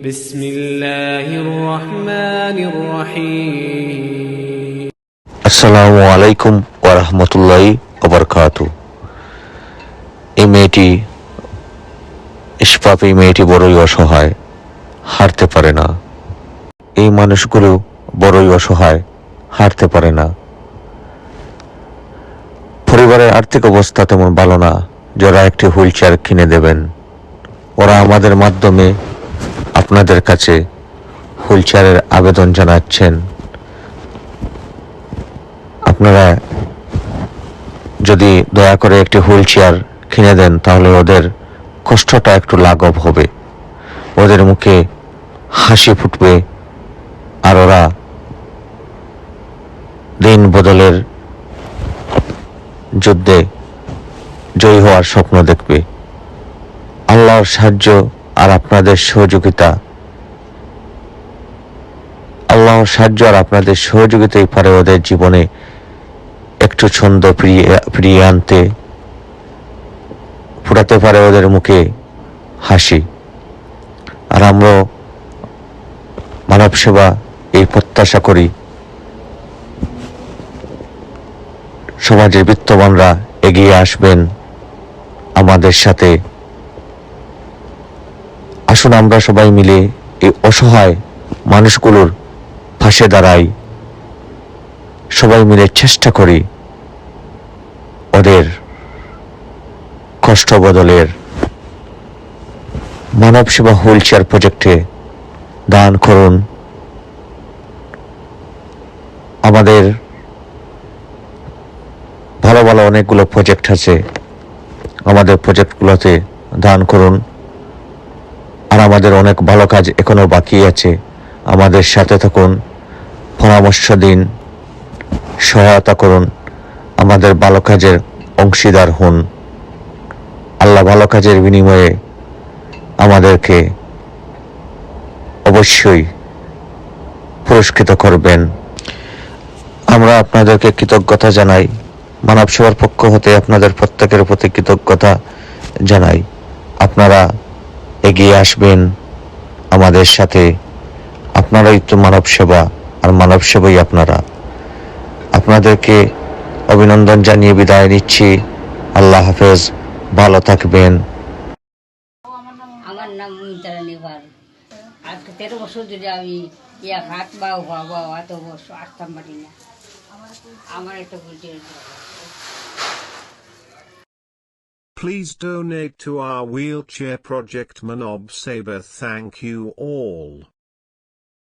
بسم الله الرحمن الرحيم আসসালামু আলাইকুম ওরহমতুল্লাহ ওবরকাত এই মেয়েটি ইস্পাপ এই মেয়েটি বড়ই অসহায় হারতে পারে না এই মানুষগুলো বড়ই অসহায় হারতে পারে না পরিবারের আর্থিক অবস্থা তেমন ভালো না যারা একটি হুইল চেয়ার কিনে দেবেন ওরা আমাদের মাধ্যমে আপনাদের কাছে হুইল চেয়ারের আবেদন জানাচ্ছেন। আপনারা যদি দয়া করে একটি হুইল চেয়ার কিনে দেন, তাহলে ওদের কষ্টটা একটু লাঘব হবে। ওদের মুখে হাসি ফুটবে আর ওরা দিন বদলের যুদ্ধে জয়ী হওয়ার স্বপ্ন দেখবে। আল্লাহর সাহায্য আর আপনাদের সহযোগিতা। আল্লাহর সাহায্য আর আপনাদের সহযোগিতাই পারে ওদের জীবনে একটু ছন্দ ফিরিয়ে আনতে ফুটাতে পারে ওদের মুখে হাসি। আর আমরা মানব সেবা এই প্রত্যাশা করি। সমাজের বিত্তবানরা এগিয়ে আসবেন আমাদের সাথে। আসুন আমরা সবাই মিলে এই অসহায় মানুষগুলোর পাশে দাঁড়াই। সবাই মিলে চেষ্টা করি ওদের কষ্ট বদলের। মানব সেবা হুইল চেয়ার প্রজেক্টে দান করুন। আমাদের ভালো ভালো অনেকগুলো প্রজেক্ট আছে। আমাদের প্রজেক্টগুলোতে দান করুন। আর আমাদের অনেক ভালো কাজ এখনও বাকি আছে। আমাদের সাথে থাকুন, পরামর্শ দিন, সহায়তা করুন, আমাদের ভালো কাজের অংশীদার হন। আল্লাহ ভালো কাজের বিনিময়ে আমাদেরকে অবশ্যই পুরস্কৃত করবেন। আমরা আপনাদেরকে কৃতজ্ঞতা জানাই। মানব সেবার পক্ষ হতে আপনাদের প্রত্যেকের প্রতি কৃতজ্ঞতা জানাই। আপনারা এগিয়ে আসবেন আমাদের সাথে। আপনারাই তো মানব সেবা, আর মানব সেবাই আপনারা। আপনাদেরকে অভিনন্দন জানিয়ে বিদায় নিচ্ছি। আল্লাহ হাফেজ, ভালো থাকবেন। আমার নাম নেভার আজকে তেরো বছর আমি হাত বা হওয়া বা এত বছর আসতাম পারি না। আমার একটা Please donate to our wheelchair project Manob Saber. Thank you all.